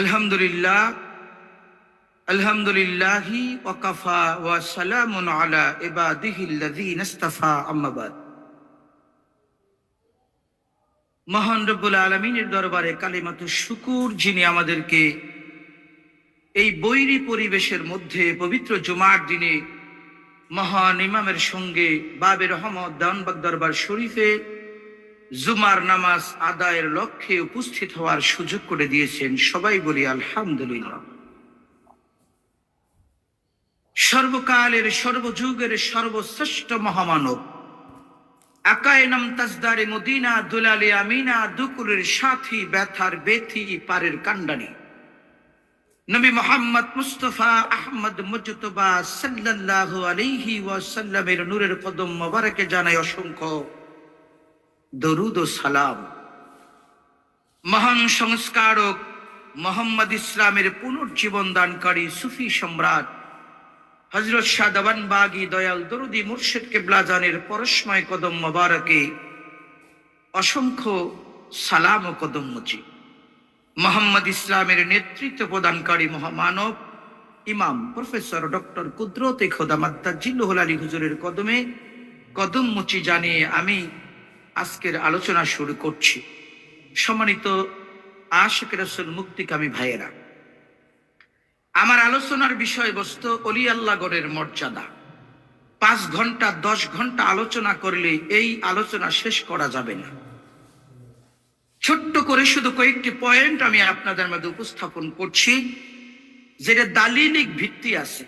আলহামদুলিল্লাহ, আলহামদুলিল্লাহি ওয়াকাফা ওয়া সালামুন আলা ইবাদিহিল্লাযীনা ইসতাফা, আম্মা বাদ। মহান রব্বুল আলমিনের দরবারে কালিমাতু শুকুর, যিনি আমাদেরকে এই বৈরী পরিবেশের মধ্যে পবিত্র জুমার দিনে মহান ইমামের সঙ্গে বাবে রহমত, দানবাগ দরবার শরীফে জুমার নামাজ আদায়ের লক্ষ্যে উপস্থিত হওয়ার সুযোগ করে দিয়েছেন সবাই বলি আলহামদুলিল্লাহ। সর্বকালের, সর্বযুগের সর্বশ্রেষ্ঠ মহামানব। একায় নাম তাজদারে মদিনা, দুলালে আমিনা, দুকুরের সাথী, ব্যথার বেথি পারের কান্ডানি নবী মোহাম্মদ মুস্তফা আহমদ মুজতবা সাল্লাল্লাহু আলাইহি ওয়াসাল্লামের নূরের কদম মোবারকে জানাই অসংখ্য। দরুদ ও সালাম। মহান সংস্কারক মোহাম্মদ ইসলামের পুনর্জীবন দানকারী সুফি সম্রাট হজরত শাহদাবান বাগি দয়াল দরুদি মুর্শিদ কেবলাজানের পরশময় কদম মোবারকে অসংখ্য সালাম ও কদম মুচি। মোহাম্মদ ইসলামের নেতৃত্ব প্রদানকারী মহামানব ইমাম প্রফেসর ডক্টর কুদরতে খোদামাত্তা মাত্তা জিল্লুহুল আলী হুজুরের কদমে কদম মুচি জানিয়ে আমি আজকের আলোচনা শুরু করছি। সম্মানিত আশেখ রসুল মুক্তিকামী ভাইয়েরা, আমার আলোচনার বিষয়বস্তু অলি আল্লাহগড়ের মর্যাদা। পাঁচ ঘণ্টা, দশ ঘণ্টা আলোচনা করলে এই আলোচনা শেষ করা যাবে না। ছোট্ট করে শুধু কয়েকটি পয়েন্ট আমি আপনাদের মধ্যে উপস্থাপন করছি, যেটা দালিলিক ভিত্তি আছে।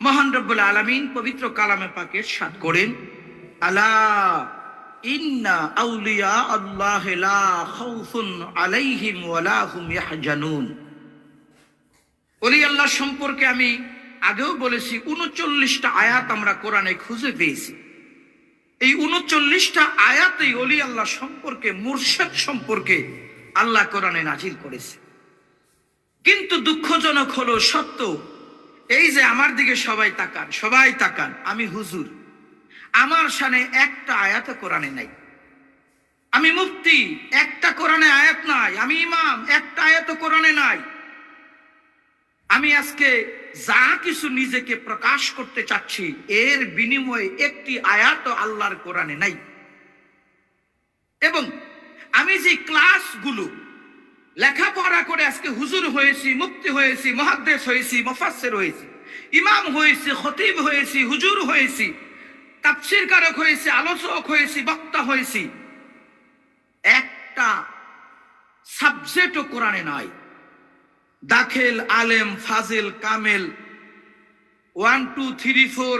মহান রব্বুল আলমিন পবিত্র কালামে পাকে সাত করেন, আলা ইন্না আউলিয়া আল্লাহ আলাইহিম অলি আল্লাহ সম্পর্কে আমি আগেও বলেছি, উনচল্লিশটা আয়াত আমরা কোরআনে খুঁজে পেয়েছি। এই উনচল্লিশটা আয়াতেই অলি আল্লাহ সম্পর্কে, মুর্শেদ সম্পর্কে আল্লাহ কোরআনে নাজিল করেছে। কিন্তু দুঃখজনক হলো সত্য, এই যে আমার দিকে সবাই তাকান সবাই তাকান, আমি হুজুর। আমার সানে একটা আয়াত কোরআনে নাই। আমি মুফতি, একটা কোরআনে আয়াত নাই। আমি ইমাম, একটা আয়াত কোরআনে নাই। আমি আজকে যা কিছু নিজেকে প্রকাশ করতে চাচ্ছি, এর বিনিময়ে একটি আয়াত আল্লাহর কোরআনে নাই। এবং আমি যে ক্লাসগুলো লেখাপড়া করে আজকে হুজুর হয়েছি মুক্তি হয়েছি, মহাদ্দেশ হয়েছি মফাসের হয়েছি, ইমাম হয়েছি, খতিব হয়েছি, হুজুর হয়েছি তাপসির কারক হয়েছি, আলোচক হয়েছি, বক্তা হয়েছি। একটা সাবজেক্টও কোরআনে নাই। দাখেল, আলেম, ফাজেল, কামেল one two three four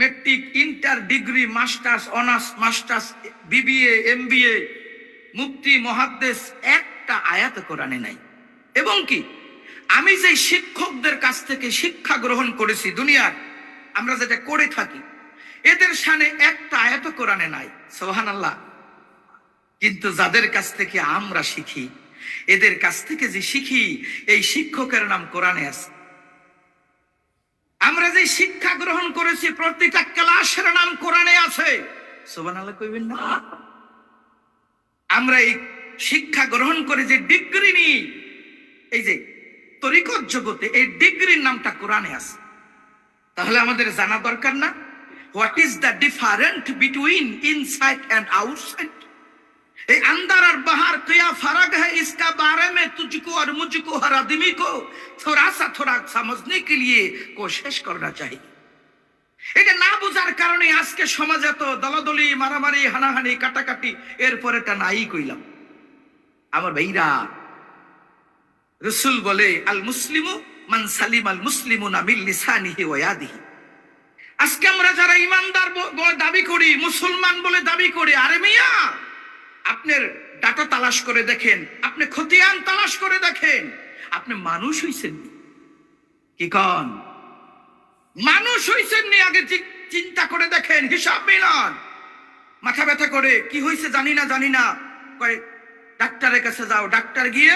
matric inter degree masters honours masters BBA M BA মুক্তি মহাদ্দেশ একটা আয়াত কোরআনে নাই। এবং কি? আমি যে শিক্ষকদের কাছ থেকে শিক্ষা গ্রহণ করেছি দুনিয়ার, আমরা যেটা করে থাকি এদের সানে একটা আয়াত কোরআনে নাই সোহান আল্লাহ কিন্তু যাদের কাছ থেকে আমরা শিখি, এদের কাছ থেকে যে শিখি, এই শিক্ষকের নাম কোরআনে আছে। আমরা যে শিক্ষা গ্রহণ করেছি, প্রতিটা ক্লাসের নাম কোরআনে আছে। সোবান আল্লাহ কইবেন না? আমরা এই শিক্ষা গ্রহণ করে যে ডিগ্রি নিই, এই যে তরিকত জগতে এই ডিগ্রির নামটা কোরআনে আছে। তাহলে আমাদের জানা দরকার না? what is the different between inside and outside ए अंदर और बाहर क्या फर्क है इसका बारे में तुझको और मुझको हर आदमी को थोड़ा सा थोड़ा समझने के लिए कोशिश करना चाहिए এটা না বোঝার কারণে আজকে সমাজ এত দলাদলি মারামারি হানাহানি কাটাকাটি এরপর এটা নাই কইলাম আমার ভাইরা রসুল বলে আল মুসলিমু মান সালিম আল মুসলিমু না মিল্লিসানিহি ওয়াদিহি আজকে আমরা যারা ইমানদার দাবি করি, মুসলমান বলে দাবি করি, আরে মিয়া, আপনার ডাটা তালাশ করে দেখেন, আপনি খতিয়ান তালাশ করে দেখেন, আপনি মানুষ হইছেন কি কন? মানুষ হইছেন নি আগে চিন্তা করে দেখেন, হিসাব মিলান। মাথা ব্যথা করে, কি হয়েছে জানি না জানি না। ডাক্তারের কাছে যাও, ডাক্তার গিয়ে,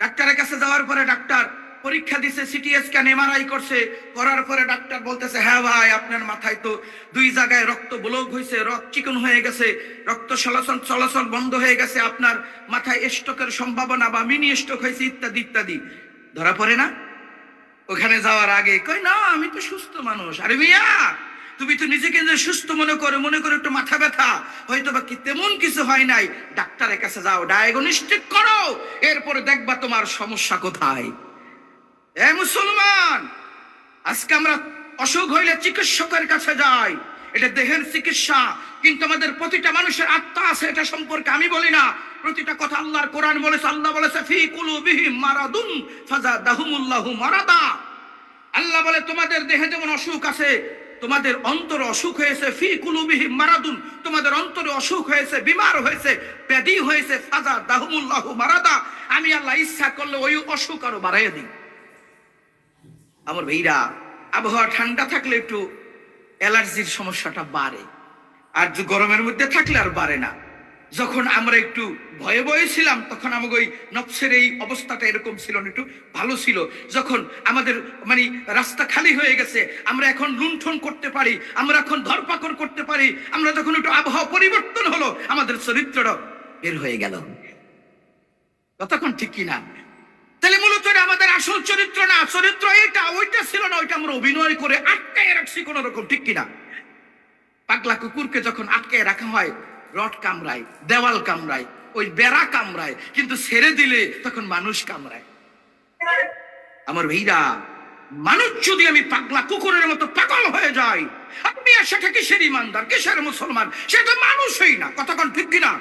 ডাক্তারের কাছে যাওয়ার পরে ডাক্তার পরীক্ষা দিছে সিটি স্ক্যান এমআরআই করছে। করার পরে ডাক্তার বলতেছে হ্যাঁ ভাই, আপনার মাথায় তো দুই জায়গায় রক্ত ব্লক হয়েছে রক্ত চিকন হয়ে গেছে, রক্ত চলাচল চলাচল বন্ধ হয়ে গেছে, আপনার মাথায় স্ট্রোকের সম্ভাবনা বা মিনি স্ট্রোক হয়েছে, ইত্যাদি ইত্যাদি। ধরা পড়ে না? ওখানে যাওয়ার আগে কই না, আমি তো সুস্থ মানুষ। আরে মিয়া, তুমি তো নিজেকে যে সুস্থ মনে করো মনে করো একটু মাথা ব্যথা, হয়তো বা কি তেমন কিছু হয় নাই। ডাক্তারের কাছে যাও, ডায়াগনস্টিক করো, এরপরে দেখবা তোমার সমস্যা কোথায়। এ মুসলমান, আজকে আমরা অসুখ হইলে চিকিৎসকের কাছে যাই। এটা দেহের চিকিৎসা, কিন্তু আমাদের প্রতিটা মানুষের আত্মা আছে এটা সম্পর্কে আমি বলি না। প্রতিটা কথা আল্লাহর কোরআন বলেছে, আল্লাহ বলেছে, ফি কুলুবিহিম মারাদুন ফাজাদাহুমুল্লাহু মারাদা। আল্লাহ বলে, তোমাদের দেহে যেমন অসুখ আছে, তোমাদের অন্তরে অসুখ হয়েছে, ফি কুলুবিহিম মারাদুন। তোমাদের অন্তরে অসুখ হয়েছে, বিমার হয়েছে, ব্যাধি হয়েছে ফাজা দাহুমুল্লাহু মারাদা। আমি আল্লাহ ইচ্ছা করলে ওই অসুখ আরও বাড়াইয়া দিই। আমার ভাইরা, আবহাওয়া ঠান্ডা থাকলে একটু অ্যালার্জির সমস্যাটা বাড়ে। আর গরমের মধ্যে থাকলে আর বাড়ে না। যখন আমরা একটু ভয়ে ভয়ে ছিলাম, তখন আমাকে ওই নফসের এই অবস্থাটা এরকম ছিল না, একটু ভালো ছিল। যখন আমাদের মানে রাস্তা খালি হয়ে গেছে, আমরা এখন লুণ্ঠন করতে পারি, আমরা এখন ধরপাকড় করতে পারি, আমরা যখন একটু আবহাওয়া পরিবর্তন হলো, আমাদের চরিত্রটা বের হয়ে গেল। ততক্ষণ ঠিক কিনা? তাহলে মূলত আমাদের আসল চরিত্র না? চরিত্র এটা ওইটা ছিল না, ওইটা আমরা অভিনয় করে আটকায় রাখছি কোন রকম ঠিক কিনা? পাগলা কুকুরকে যখন আটকায় রাখা হয়, রড কামড়ায়, দেওয়াল কামড়ায়, ওই বেড়া কামড়ায়, কিন্তু ছেড়ে দিলে তখন মানুষ কামড়ায়। আমার ভাইরা, মানুষ যদি আমি পাগলা কুকুরের মতো পাগল হয়ে যাই আপনি সেটা কিসের ইমানদার, কিসের মুসলমান? সেটা মানুষই না কতক্ষণ ঠিক কিনা?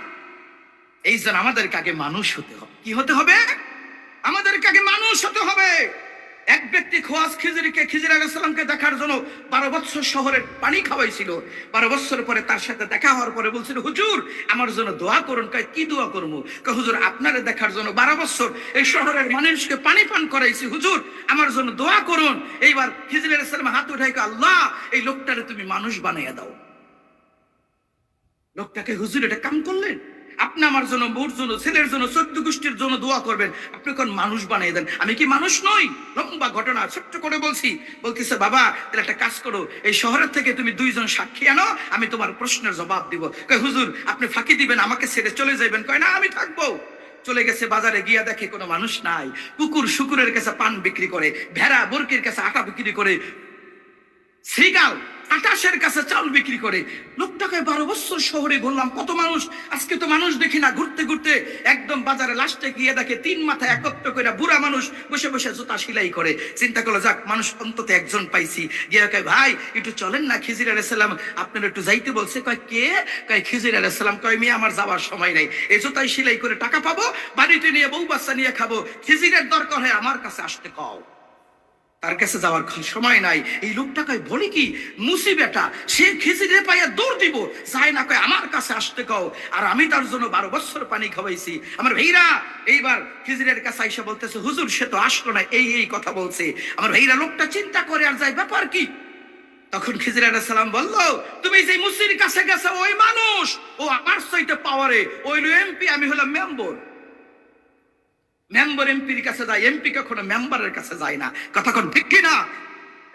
এই জন্য আমাদেরকে আগে মানুষ হতে হবে। কি হতে হবে? আগে মানুষ হতে হবে। এক ব্যক্তি খোয়াজ খিজিরিকে খিজির আলাইসালামকে দেখার জন্য বারো বছর শহরের পানি খাওয়াইছিল। বারো বছর পরে তার সাথে দেখা হওয়ার পরে বলছিল, হুজুর, আমার জন্য দোয়া করুন কি দোয়া করব? হুজুর, আপনারে দেখার জন্য বারো বছর এই শহরের মানুষকে পানি পান করাইছি। হুজুর, আমার জন্য দোয়া করুন। এইবার খিজির আলাইসালাম হাত উঠাই আল্লাহ, এই লোকটারে তুমি মানুষ বানাইয়া দাও। লোকটাকে হুজুর এটা কাম করলেন? আপনি আমার জন্য, মোর জন্য, ছেলের জন্য, চোদ্দ গোষ্ঠীর জন্য দোয়া করবেন। আপনি কোন মানুষ বানিয়ে দেন। আমি কি মানুষ নই? লম্বা ঘটনা, ছোট্ট করে বলছি। বলতেছে, বাবা, তাহলে একটা কাজ করো। এই শহরের থেকে তুমি দুইজন সাক্ষী আনো, আমি তোমার প্রশ্নের জবাব দিব। কয়, হুজুর, আপনি ফাঁকি দিবেন, আমাকে ছেড়ে চলে যাবেন কয়, না, আমি থাকব। চলে গেছে বাজারে, গিয়া দেখে কোনো মানুষ নাই। কুকুর শুকুরের কাছে পান বিক্রি করে, ভেড়া বরকির কাছে আটা বিক্রি করে। শ্রীগাল আকাশের কাছে চাল বিক্রি করে। লোকটাকে বারো বছর শহরে ঘুরলাম। কত মানুষ? আজকে তো মানুষ দেখি না। ঘুরতে ঘুরতে একদম বাজারে লাস্টে গিয়ে দেখে তিন মাথা একত্র করে বুড়া মানুষ বসে বসে জুতা সেলাই করে। চিন্তা করল, যাক, মানুষ অন্তত একজন পাইছি। গিয়ে কয়, ভাই, একটু চলেন না খিজির আলাইসাল্লাম আপনার একটু যাইতে বলছে। কয়, কে? কয়, খিজির আলাইসাল্লাম কয়, মেয়ে, আমার যাওয়ার সময় নাই। এই জুতাই সেলাই করে টাকা পাবো, বাড়িতে নিয়ে বউ বাচ্চা নিয়ে খাব। খিজিরের দরকার হয় আমার কাছে, আসতে কও। তার কাছে যাওয়ার সময় নাই। এই লোকটা লোকটাকে বলে কি, মুসি বেটা, সে খিচিড়ে পাইয়া দৌড় দিব। চাই না কয়, আমার কাছে আসতে কও। আর আমি তার জন্য বারো বছর পানি খাওয়াইছি। আমার ভাইরা, এইবার খিজিরের কাছে আইসা বলতেছে, হুজুর, সে তো আসলো না, এই এই কথা বলছে। আমার ভাইরা লোকটা চিন্তা করে, আর যায় ব্যাপার কি? তখন খিজির সালাম বলল, তুমি যে মুসির কাছে গেছে, ওই মানুষ, ও আমার সইতে পাওয়ারে ওই এমপি আমি হলাম মেম্বর মেম্বার এমপির কাছে যায়, এমপি কখনো মেম্বারের কাছে যায় না। কতক্ষণ ঠিক কিনা?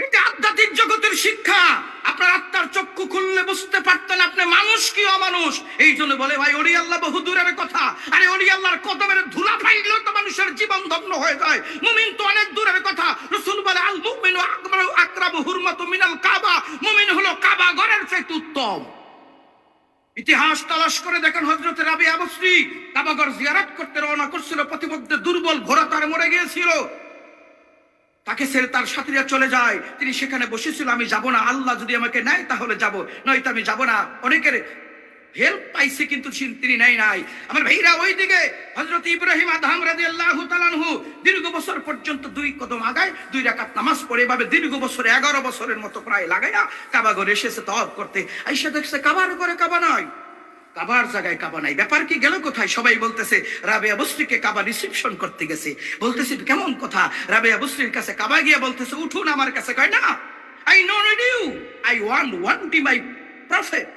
এটা আধ্যাত্মিক জগতের শিক্ষা। আপনার আত্মার চক্ষু খুললে বুঝতে পারতেন আপনি মানুষ কি অমানুষ। এই জন্য বলে, ভাই ওরি আল্লাহ বহু দূরের কথা। আরে ওরি আল্লাহর কদমের ধুলা পাইলেও তো মানুষের জীবন ধন্য হয়ে যায়। মুমিন তো অনেক দূরের কথা। রসুল বলে, আল মুমিন আকরাবু হুরমাতু মিনাল কাবা। মুমিন হলো কাবা ঘরের চাইতে উত্তম। ইতিহাস তালাশ করে দেখেন হজরতের আবি আবশ্রী কাবাগর জিয়ারাত করতে রওনা করছিল প্রতিমধ্যে দুর্বল ঘোড়া তার মরে গিয়েছিল। তাকে ছেড়ে তার সাথীরা চলে যায়। তিনি সেখানে বসেছিল, আমি যাব না, আল্লাহ যদি আমাকে নেয় তাহলে যাব, নয়তো আমি যাব না। অনেকের হেল্প পাইছে কিন্তু তিনি নেয় নাই। আমার ভাইরা ওই দিকে হজরত ইব্রাহিম আদহাম রাজি আল্লাহ তালানহু দীর্ঘ বছর পর্যন্ত দুই কদম আগায়, দুই রাকাত নামাজ পড়ে, এভাবে দীর্ঘ বছরে, এগারো বছরের মতো প্রায় লাগাইয়া কাবা ঘরে এসেছে তহব করতে। আইসা দেখছে কাবার করে কাবা নয় কাবার জায়গায় কাবা নাই। ব্যাপার কি, গেল কোথায়? সবাই বলতেছে রাবেয়া বস্ত্রীকে কাবা রিসিপশন করতে গেছে। বলতেছে, কেমন কথা? রাবেয়া বস্ত্রীর কাছে কাবা গিয়ে বলতেছে, উঠুন আমার কাছে। কয়, না I know you I want want my prophet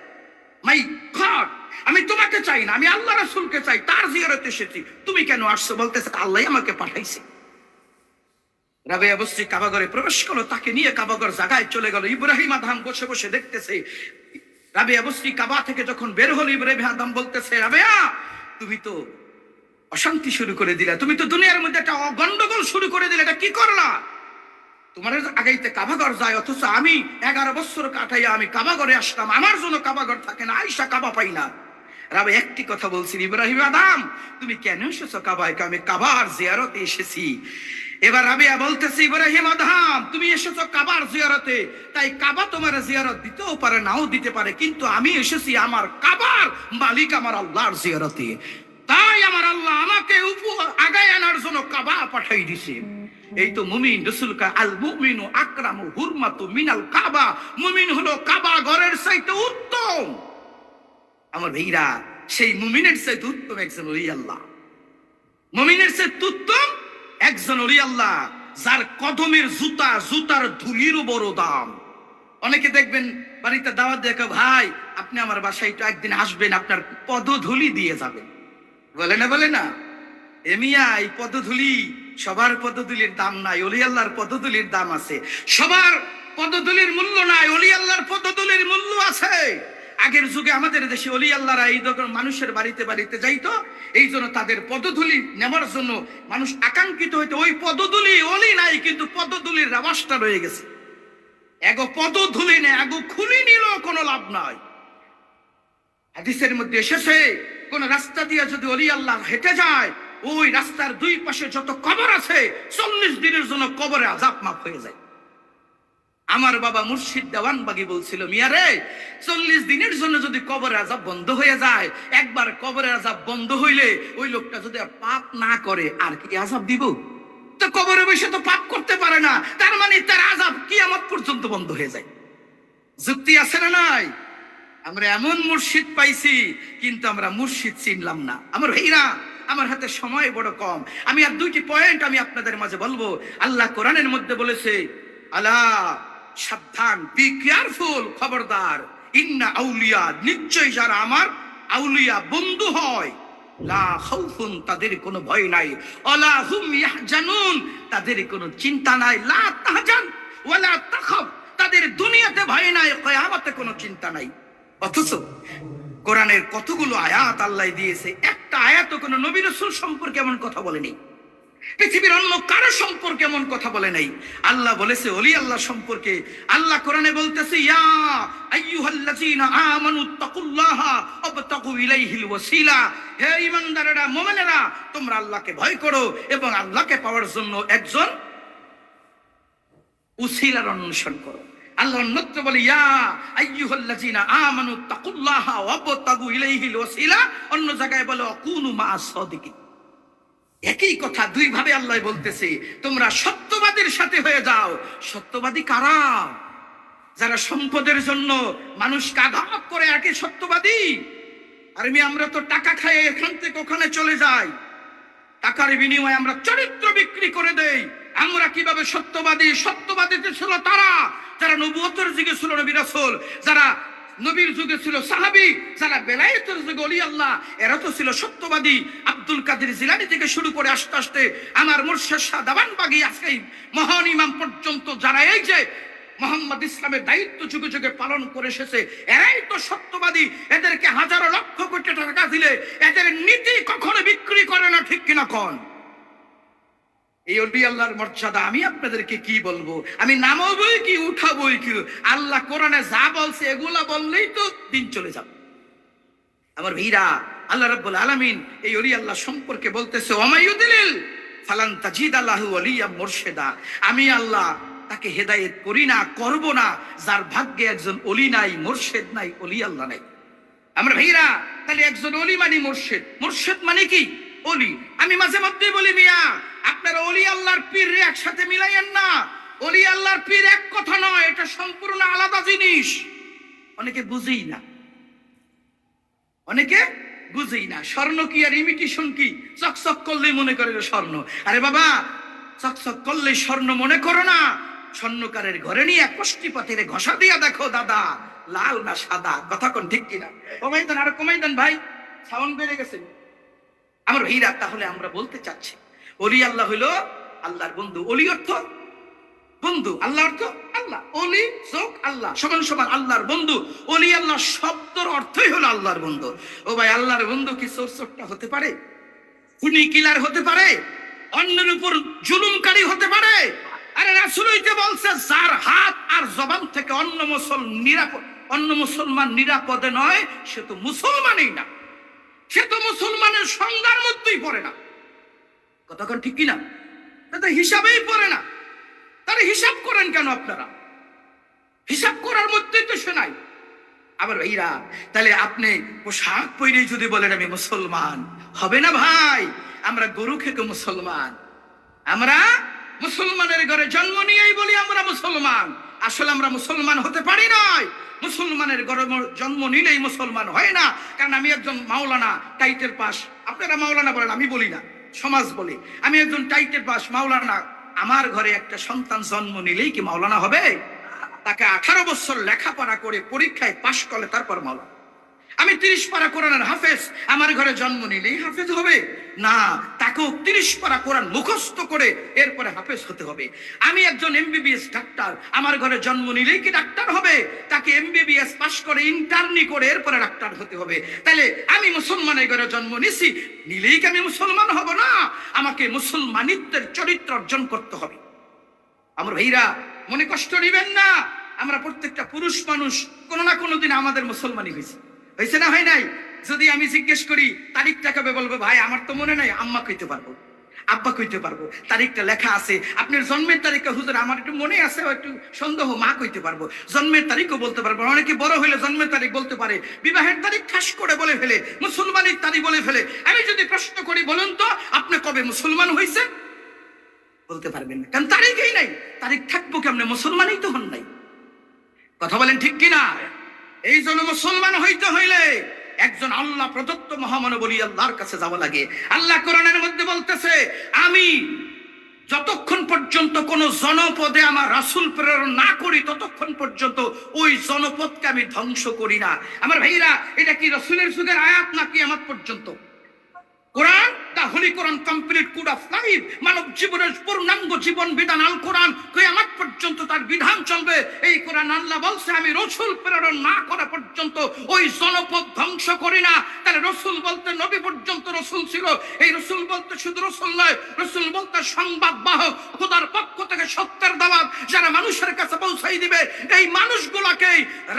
my God, আমি তোমাকে চাই না, আমি আল্লাহ রাসূলকে চাই, তার জিয়ারতে এসেছি। তুমি কেন আসছো? বলতেছে, আল্লাহ আমাকে পাঠাইছে। রাবে অবশ্যি কাবাগরে প্রবেশ করল, তাকে নিয়ে কাবাগর জায়গায় চলে গেল। ইব্রাহিম আদাম বসে বসে দেখতেছে। রাবে অবশ্যই কাবা থেকে যখন বের হলো, ইব্রাহিম আদাম বলতেছে, রাবেয়া, তুমি তো অশান্তি শুরু করে দিলে, তুমি তো দুনিয়ার মধ্যে একটা গন্ডগোল শুরু করে দিলে, এটা কি করলা? তোমার আগাইতে কাবাগর যায়, অথচ আমি এগারো বছর কাটাইয়া আমি কাবাগরে আসলাম আমার জন্য কাবাগর থাকে না, আইসা কাবা পাই না। রাবে একটি কথা বলছি ইব্রাহিম আদাম, তুমি কেন এসেছ কাবায়? আমি কাবার জিয়ারতে এসেছি। এবার রাবিয়া বলতেছি, ইব্রাহিম আদাম, তুমি এসেছ কাবার জিয়ারতে। তাই কাবা তোমার জিয়ারত দিতেও পারে, নাও দিতে পারে, কিন্তু আমি এসেছি আমার কাবার মালিক আমার আল্লাহর জিয়ারতে। তাই আমার আল্লাহ আমাকে আগায় আনার জন্য কাবা পাঠাই দিছে। এই তো মুমিন রসুলকা আল মুমিনু আকরামু হুরমাতু মিনাল কাবা। মুমিন হলো কাবা ঘরের চাইতে উত্তম। আমার ভাইরা, সেই মুমিনের চাইতে উত্তম একজন ওলি আল্লাহ। মুমিনের চাইতে উত্তম একজন ওলি আল্লাহ, যার কদমের জুতা, জুতার ধুলিরও বড় দাম। অনেকে দেখবেন বাড়িতে দাওয়াত দেখো ভাই, আপনি আমার বাসায় একটু একদিন আসবেন, আপনার পদধূলি দিয়ে যাবেন। বলে না বলে না। এমিয়া, এই পদধূলি সবার পদধূলির দাম নাই, অলি আল্লাহর পদধূলির দাম আছে। সবার পদধূলির মূল্য নাই, অলি আল্লাহর পদধূলির মূল্য আছে। আগের যুগে আমাদের দেশে অলি আল্লাহরা এই মানুষের বাড়িতে বাড়িতে যাইতো, এই জন্য তাদের পদধূলি নেওয়ার জন্য মানুষ আকাঙ্ক্ষিত হইতো, ওই পদধূলি অলি নাই, কিন্তু পদধুলির রাবাসটা রয়ে গেছে। এগো পদধূলি নেই, এগো খুলি নিল, কোনো লাভ নাই। হাদিসের মধ্যে এসেছে, কোন রাস্তা দিয়ে যদি অলি আল্লাহ হেঁটে যায় ওই রাস্তার দুই পাশে যত কবর আছে, চল্লিশ দিনের জন্য কবরে আজাব মাফ হয়ে যায়। আমার বাবা মুর্শিদ দেওয়ান বাগি বলছিল মিয়ারে চল্লিশ দিনের জন্য যদি কবরের আজাব বন্ধ হয়ে যায়, একবার কবরের আজাব বন্ধ হইলে ওই লোকটা যদি পাপ না করে, আর কি আজাব দিব? তো কবরে বসে তো পাপ করতে পারে না, তার মানে তার আজাব কি কিয়ামত পর্যন্ত বন্ধ হয়ে যায়। যুক্তি আছে না নাই? আমরা এমন মুর্শিদ পাইছি, কিন্তু আমরা মুর্শিদ চিনলাম না। আমার ভাইরা আমার হাতে সময় বড় কম। আমি আর দুইটি পয়েন্ট আমি আপনাদের মাঝে বলব। আল্লাহ কোরআনের মধ্যে বলেছে, আলা সাবধান বি কেয়ারফুল খবরদার। ইন্না আউলিয়া নিশ্চয় যারা আমার আউলিয়া বন্ধু হয়, লা খাউফুন, তাদের কোনো ভয় নাই। অলা হুম ইয়াহজানুন, তাদের কোনো চিন্তা নাই। লা তাহজান ওয়ালা তাখাফ, তাদের দুনিয়াতে ভয় নাই, কিয়ামতে কোনো চিন্তা নাই। অথচ কোরআনের কতগুলো আয়াত আল্লাহ দিয়েছে আয়াত কোনো নবী রসুল সম্পর্কে এমন কথা বলেনি পৃথিবীর অন্য কারও সম্পর্কে এমন কথা বলে নাই। আল্লাহ বলেছে অলি আল্লাহ সম্পর্কে। আল্লাহ কোরআনে বলতেছে, ইয়া হে তোমরা আল্লাহকে ভয় করো এবং আল্লাহকে পাওয়ার জন্য একজন উসিলার অন্বেষণ করো। আল্লাহ অন্যত্র বলে, ইয়া আইয়ুহাল্লাযীনা আমানু তাকুল্লাহা ওয়াবতাগু ইলাইহিল ওয়াসিলা। অন্য জায়গায় বলে, অকুনু মা সাদিকিন। একই কথা দুই ভাবে আল্লাহ বলতেছে, তোমরা সত্যবাদীর সাথে হয়ে যাও। সত্যবাদী কারা? যারা সম্পদের জন্য মানুষকে আঘাত করে একে সত্যবাদী? আর আমি আমরা তো টাকা খাই এখান থেকে ওখানে চলে যাই। টাকার বিনিময়ে আমরা চরিত্র বিক্রি করে দেই। আমরা কীভাবে সত্যবাদী? সত্যবাদীতে ছিল তারা। যারা নবুয়তের যুগে ছিল নবী রাসূল, যারা নবীর যুগে ছিল সাহাবি, যারা বেলায়েতের যুগে অলি আল্লাহ, এরা তো ছিল সত্যবাদী। আব্দুল কাদের জিলানি থেকে শুরু করে আস্তে আস্তে আমার মুর্শেদ শাহ দাবান বাগি আজকে মহান ইমাম পর্যন্ত যারা এই যে মোহাম্মদ ইসলামের দায়িত্ব যুগে যুগে পালন করে এসেছে, এরাই তো সত্যবাদী। এদেরকে হাজারো লক্ষ কোটি টাকা দিলে এদের নীতি কখনো বিক্রি করে না, ঠিক কিনা কন? এই অলি আল্লাহর মর্যাদা, আমি আপনাদেরকে কি বলব? আমি নামাবই কি উঠাবই কি? আল্লাহ কোরআনে যা বলছে, এগুলা বললেই তো দিন চলে যাবে। আমার ভীরা আল্লাহ রাব্বুল আলামিন এই অলি আল্লাহ সম্পর্কে বলতেছে ওমাইয়ুদিল ফালান তাজিদ আল্লাহু ওয়ালিয়া মুর্শিদা। আমি আল্লাহ তাকে হেদায়েত করি না, করব না, যার ভাগ্যে একজন অলি নাই, মুর্শেদ নাই, অলি আল্লাহ নাই। আমরা ভাইরা, তাহলে একজন অলি মানে মুর্শেদ। মুর্শেদ মানে কি? অলি আমি মাঝে মধ্যে বলি, মিয়া, আপনারা অলি আল্লাহর পীর একসাথে মিলাইয়েন না। অলি আল্লাহর পীর এক কথা নয়, এটা সম্পূর্ণ আলাদা জিনিস। অনেকে বুঝেই না। অনেকে বুঝেই না, স্বর্ণ কি আর ইমিটেশন কি? চকচক করলেই মনে করে স্বর্ণ। আরে বাবা, চকচক করলে স্বর্ণ মনে করো না। স্বর্ণকারের ঘরে নিয়ে কষ্টি পথের ঘষা দিয়া দেখো, দাদা, লাল না সাদা, কথা কোন ঠিক কিনা? কমাই দেন, আরও কমাই দেন ভাই সাউন্ড বেড়ে গেছে। আমার ভাইরা, তাহলে আমরা বলতে চাচ্ছি, অলি আল্লাহ হইল আল্লাহর বন্ধু। অলি অর্থ? বন্ধু। আল্লাহ অর্থ? আল্লাহ। অলি, চোখ, আল্লাহ। সমান সমান আল্লাহর বন্ধু। অলি আল্লাহ শব্দর অর্থই হলো আল্লাহর বন্ধু। ও ভাই, আল্লাহর বন্ধু কি চোর চোরটা হতে পারে? খুনি কিলার হতে পারে? অন্যের উপর জুলুমকারী হতে পারে? আরে রাসূল হইতে বলছে, যার হাত আর জবান থেকে অন্য মুসল নিরাপদ অন্য মুসলমান নিরাপদে নয়, সে তো মুসলমানই না। সে তো মুসলমানের সংজ্ঞার মধ্যেই পড়ে না। কতক্ষণ ঠিক কিনা? তাতে হিসাবেই পড়ে না। তাহলে হিসাব করেন কেন আপনারা? হিসাব করার মধ্যেই তো শোনাই আবার ভাইরা, তাহলে আপনি পোশাক পরে যদি বলেন আমি মুসলমান, হবে না ভাই? আমরা গরু খেকে মুসলমান। আমরা মুসলমানের ঘরে জন্ম নিয়েই বলি আমরা মুসলমান। আসলে আমরা মুসলমান হতে পারি নয় মুসলমানের গরম জন্ম নিলেই মুসলমান হয় না। কারণ আমি একজন মাওলানা, টাইটেল পাস। আপনারা মাওলানা বলেন, আমি বলি না, সমাজ বলি। আমি একজন টাইটেল পাস, মাওলানা। আমার ঘরে একটা সন্তান জন্ম নিলেই কি মাওলানা হবে? তাকে আঠারো বছর লেখাপড়া করে পরীক্ষায় পাশ করলে তারপর মাওলানা। আমি তিরিশ পারা কোরআনের হাফেজ, আমার ঘরে জন্ম নিলেই হাফেজ হবে। না, তাকেও তিরিশ পারা কোরআন মুখস্থ করে এরপরে হাফেজ হতে হবে। আমি একজন এমবিবিএস ডাক্তার, আমার ঘরে জন্ম নিলেই কি ডাক্তার হবে? তাকে এমবিবিএস পাশ করে ইন্টার্নি করে এরপরে ডাক্তার হতে হবে। তাহলে আমি মুসলমানের ঘরে জন্ম নিছি, নিলেই কি আমি মুসলমান হব না? আমাকে মুসলমানিত্বের চরিত্র অর্জন করতে হবে। আমার ভাইরা, মনে কষ্ট নিবেন না, আমরা প্রত্যেকটা পুরুষ মানুষ কোনো না কোনো দিন আমাদের মুসলমানই হয়েছে। হয়েছে না হয় নাই? যদি আমি জিজ্ঞেস করি তারিখটা কবে বলব, ভাই, আমার তো মনে নাই, আম্মা কইতে পারব, আব্বা কইতে পারব, তারিখটা লেখা আছে, আপনার জন্মের তারিখটা হুজুর, আমার একটু মনে আছে একটু সন্দেহ, মা কইতে পারব, জন্মের তারিখও বলতে পারব, অনেকে বড় হইলে জন্মের তারিখ বলতে পারে, বিবাহের তারিখ ঠাস করে বলে ফেলে, মুসলমানের তারিখ বলে ফেলে, আমি যদি প্রশ্ন করি, বলুন তো, আপনি কবে মুসলমান হয়েছেন বলতে পারবেন না, কারণ তারিখই নাই, তারিখ থাকব কেমনে, মুসলমানই তো হন নাই। কথা বলেন ঠিক কিনা? এই জন্য মুসলমান হইতে হইলে একজন আল্লাহ প্রদত্ত মহামানবলী আল্লাহর কাছে যাওয়া লাগে। আল্লাহ কোরআনের মধ্যে বলতেছে, আমি যতক্ষণ পর্যন্ত কোন জনপদে আমার রাসূল প্রেরণ না করি, ততক্ষণ পর্যন্ত ওই জনপদকে আমি ধ্বংস করি না। আমার ভাইরা, এটা কি রসুলের যুগের আয়াত নাকি আমার পর্যন্ত? Quran? Holy Quran complete code of life মানব জীবনের পূর্ণাঙ্গ জীবন বিধান আল কোরআন। কিয়ামত পর্যন্ত তার বিধান চলবে। এই কোরআন আল্লাহ বলছে, আমি রসুল প্রেরণ না করা পর্যন্ত ওই জনপদ ধ্বংস করি না। তাহলে রসুল বলতে নবী পর্যন্ত রসুল ছিল। এই রসুল বলতে শুধু রসুল নয়, রসুল বলতে সংবাদ বাহক, খোদার পক্ষ থেকে সত্যের দাবাত যারা মানুষের কাছে পৌঁছাই দিবে। এই মানুষগুলাকে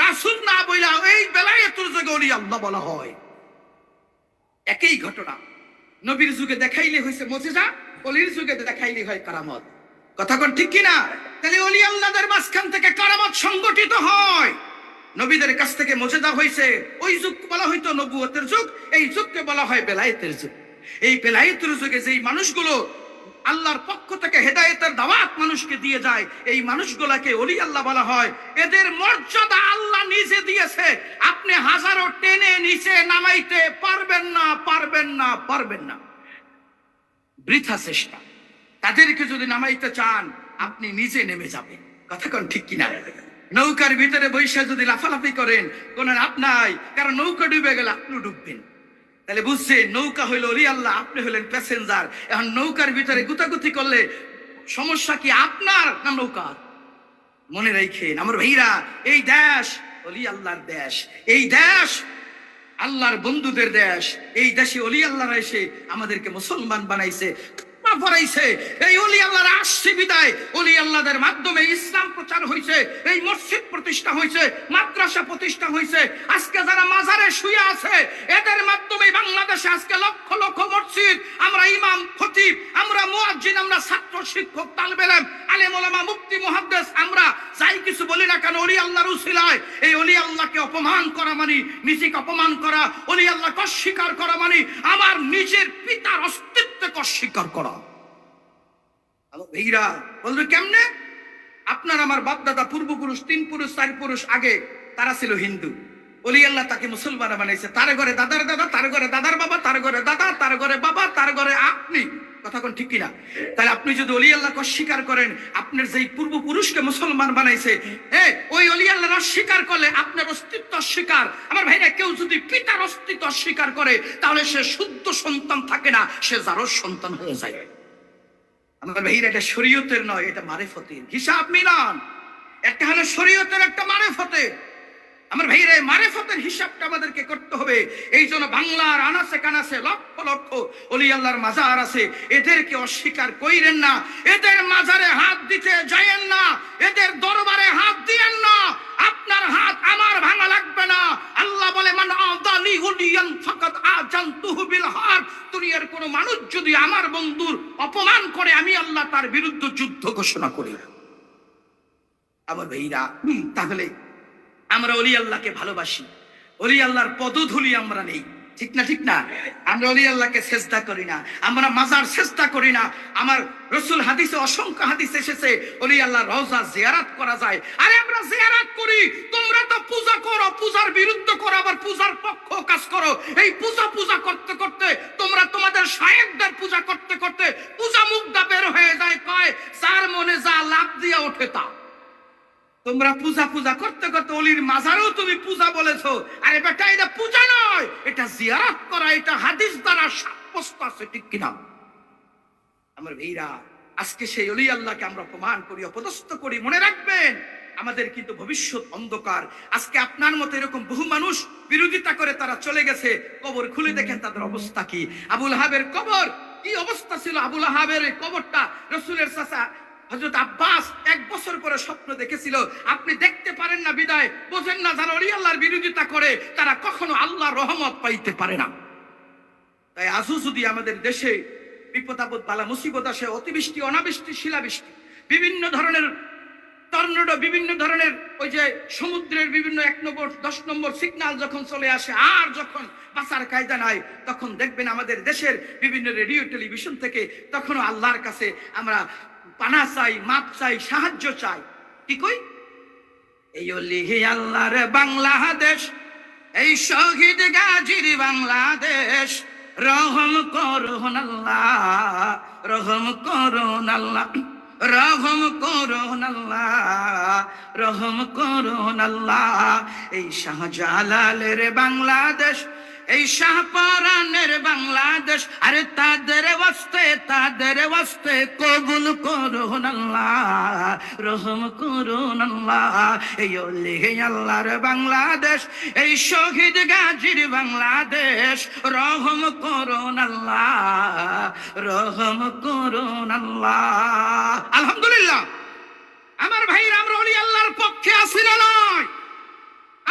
রাসুল না বইলা এই বেলায় তোর অলি আল্লাহ বলা হয়। একই ঘটনা। নবীর যুগে দেখাইলে হয়েছে মজিজা, অলির যুগে দেখাইলে হয় কারামত। কথা কোন ঠিক কিনা? তাহলে অলি আল্লাহদের মাঝখান থেকে কারামত সংগঠিত হয়। নবীদের কাছ থেকে মজেদা হয়েছে ওই যুগ বলা হয়তো নবুয়তের যুগ, এই যুগকে বলা হয় বেলায়েতের যুগ। এই বেলায়েতের যুগে যেই মানুষগুলো আল্লাহর পক্ষ থেকে হেদায়েতের দাওয়াত মানুষকে দিয়ে যায়। এই মানুষগুলাকে অলি আল্লাহ বলা হয়। এদের মর্যাদা আল্লাহ নিজে দিয়েছে। আপনি হাজারো টেনে নিচে নামাইতে পারবেন না পারবেন না পারবেন না। বৃথা চেষ্টা। তাদেরকে যদি নামাইতে চান, আপনি নিজে নেমে যাবেন। কথা কোন ঠিক কিনা? নৌকার ভিতরে বৈশা যদি লাফালাফি করেন, কোন লাভ নাই। কারণ নৌকা ডুবে গেলে আপনি ডুববেন। তাহলে বুঝছে, নৌকা হইল অলি আল্লাহ, আপনি হলেন প্যাসেঞ্জার এখন নৌকার ভিতরে গুতাগুতি করলে সমস্যা কি আপনার না নৌকার মনে রাখেন আমার ভাইরা, এই দেশ অলি আল্লাহর দেশ, এই দেশ আল্লাহর বন্ধুদের দেশ, এই দেশে অলি আল্লাহরা এসে আমাদেরকে মুসলমান বানাইছে। পড়াইছে এই অলি আল্লাহর আসছে বিদায়। অলি আল্লাহদের মাধ্যমে ইসলাম প্রচার হয়েছে এই মসজিদ প্রতিষ্ঠা হয়েছে মাদ্রাসা প্রতিষ্ঠা হয়েছে আজকে যারা মাজারে শুয়ে আছে, এদের মাধ্যমে বাংলাদেশে আজকে লক্ষ লক্ষ মসজিদ। আমরা ইমাম, খতিব, আমরা মুয়াজ্জিন, আমরা ছাত্র, শিক্ষক, তালবেলেম, আলেম, ওলামা, মুফতি, মুহাদ্দিস, আমরা যাই কিছু বলি না কেন, অলি আল্লাহর উসিলায়। এই অলি আল্লাহকে অপমান করা মানে নিজেকে অপমান করা। অলি আল্লাহকে অস্বীকার করা মানে আমার নিজের পিতার অস্তিত্বকে অস্বীকার করা। বলবে, কেমনে? আপনার আমার বাপ দাদা পূর্বপুরুষ তিন পুরুষ চার পুরুষ আগে তারা ছিল হিন্দু। অলি আল্লাহ তাকে মুসলমান বানাইছে। তার ঘরে দাদার দাদা, তার ঘরে দাদার বাবা, তার ঘরে দাদা, তার ঘরে বাবা, তার ঘরে আপনি। কথা ঠিক কিনা? তাহলে আপনি যদি অলি আল্লাহকে অস্বীকার করেন, আপনার যেই পূর্বপুরুষকে মুসলমান বানাইছে ওই অলি আল্লাহ অস্বীকার করলে আপনার অস্তিত্ব অস্বীকার। আমার ভাইরা, কেউ যদি পিতার অস্তিত্ব অস্বীকার করে, তাহলে সে শুদ্ধ সন্তান থাকে না, সে যারও সন্তান হয়ে যায়। আমার ভাইরা, এটা শরীয়তের নয়, এটা মারেফতের। হিসাব মিলান। একটা হলো শরীয়তের একটা মারেফতের। আমার ভাইরা মারেফতের হিসাবটা আমাদেরকে করতে হবে। এই জন্য বাংলার আনাসে কানাসে লক্ষ লক্ষ অলি আল্লাহর মাজার আছে। এদেরকে অস্বীকার কইরেন না। এদের মাজারে হাত দিতে যায়েন না। এদের দরবারে হাত দিয়েন না। আপনার হাত আমার ভাঙা লাগবে না। আল্লাহ বলে, মান দুনিয়ার কোন মানুষ যদি আমার বন্ধুর অপমান করে, আমি আল্লাহ তার বিরুদ্ধে যুদ্ধ ঘোষণা করি। আমার ভাইরা তাহলে আমরা অলি আল্লাহকে ভালোবাসি। অলি আল্লাহর পদধূলি আমরা নেই। ঠিক না ঠিক না? আমরা অলি আল্লাহকে চেষ্টা করি না। আমরা মাজার চেষ্টা করি না। আমার রসুল হাদিসে অসংখ্য হাদিস এসেছে, অলি আল্লাহ রওজা জিয়ারাত করা যায়। আরে আমরা জিয়ারাত করি। তোমরা তো পূজা করো, পূজার বিরুদ্ধ করো, আবার পূজার পক্ষ কাজ করো। এই পূজা পূজা করতে করতে তোমরা তোমাদের শায়েকদের পূজা করতে করতে পূজা মুগ্ধা বের হয়ে যায়, কয়, যার মনে যা লাভ দিয়ে ওঠে তা। তোমরা পূজা পূজা করতে করতে অলির মাজারও তুমি পূজা বলেছ। আরে বেটা, এটা পূজা নয়, এটা জিয়ারত করা, এটা হাদিস দ্বারা সাব্যস্ত আছে, ঠিক কিনা? আমার ভাইরা, আজকে সেই অলি আল্লাহকে আমরা অপমান করি, অপদস্থ করি, মনে রাখবেন? আমাদের কিন্তু ভবিষ্যৎ অন্ধকার। আজকে আপনার মতো এরকম বহু মানুষ বিরোধিতা করে তারা চলে গেছে। কবর খুলে দেখেন তাদের অবস্থা কি। আবুল হাবের কবর, কি অবস্থা ছিল আবুল হাবের কবরটা? রসুলের চাচা হজরত আব্বাস এক বছর পরে স্বপ্ন দেখেছিল। আপনি দেখতে পারেন না বিদায়, বোঝেন না যারা অলি আল্লাহর বিরোধিতা করে, তারা কখনো আল্লাহর রহমত পাইতে পারে না। তাই আজও যদি আমাদের দেশে বিপদ আপদ বালা মুসিবত আসে, অতিবৃষ্টি, অনাবৃষ্টি, শিলাবৃষ্টি, বিভিন্ন ধরনের টর্নেডো, বিভিন্ন ধরনের ওই যে সমুদ্রের বিভিন্ন এক নম্বর, দশ নম্বর সিগন্যাল যখন চলে আসে, আর যখন বাঁচার কায়দা নাই, তখন দেখবেন আমাদের দেশের বিভিন্ন রেডিও, টেলিভিশন থেকে তখনও আল্লাহর কাছে আমরা পানা চাই, মাপ চাই, সাহায্য চাই। কি কই? এই লিহি আল্লাহর বাংলাদেশ, এই শহীদ গাজীর বাংলাদেশ। রহম করুন আল্লাহ, রহম করুন আল্লাহ, রহম করুন আল্লাহ, রহম করুন আল্লাহ। এই শাহজালালের বাংলাদেশ এই শাহপরানের বাংলাদেশ, আরে তাদের ওয়াস্তে, তাদের বস্তে কবুল করুন আল্লাহ, রহম করুন আল্লাহ। এই ওলিহে আল্লাহর বাংলাদেশ, এই শহীদ গাজীর বাংলাদেশ, রহম করুন আল্লাহ, রহম করুন আল্লাহ। আলহামদুলিল্লাহ, আমার ভাইরা, আমরা অলি আল্লাহর পক্ষে আসি না নয়।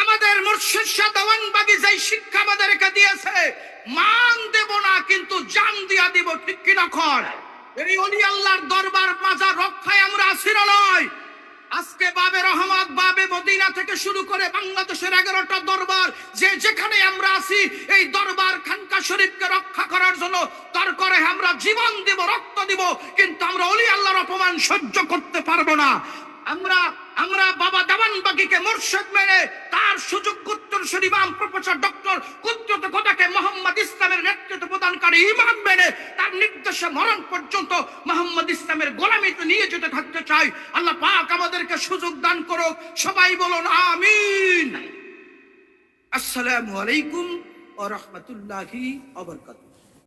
আমাদের মুর্শিদ শাহ দেওয়ানবাগি যেই শিক্ষা আমাদেরকে দিয়েছে, মান দেব না, কিন্তু জান দিয়া দিব, ঠিক কিনা খর? বাবে বাবে থেকে শুরু করে বাংলাদেশের দরবার, যে যেখানে আমরা আছি, এই দরবার রক্ষা করার জন্য আমরা জীবন দিব, রক্ত দিব, কিন্তু আমরা অলি আল্লাহর অপমান সহ্য করতে পারব না। আমরা আমরা বাবা দেওয়ান বাগিকে মোর্শেদ মেনে তার সুযোগ উত্তর ইমাম প্রফেসর ডক্টর কুদ্রত কোটাকে মোহাম্মদ ইসলামের নেতৃত্ব প্রদানকারী ইমাম মেনে তার নির্দেশে মরণ পর্যন্ত মোহাম্মদ ইসলামের গোলামিতে নিয়ে যেতে থাকতে চাই। আল্লাহ পাক আমাদেরকে সুযোগ দান করুক। সবাই বলুন, আমিন। আসসালামু আলাইকুম ওয়া রাহমাতুল্লাহি ওয়া বারাকাতুহু।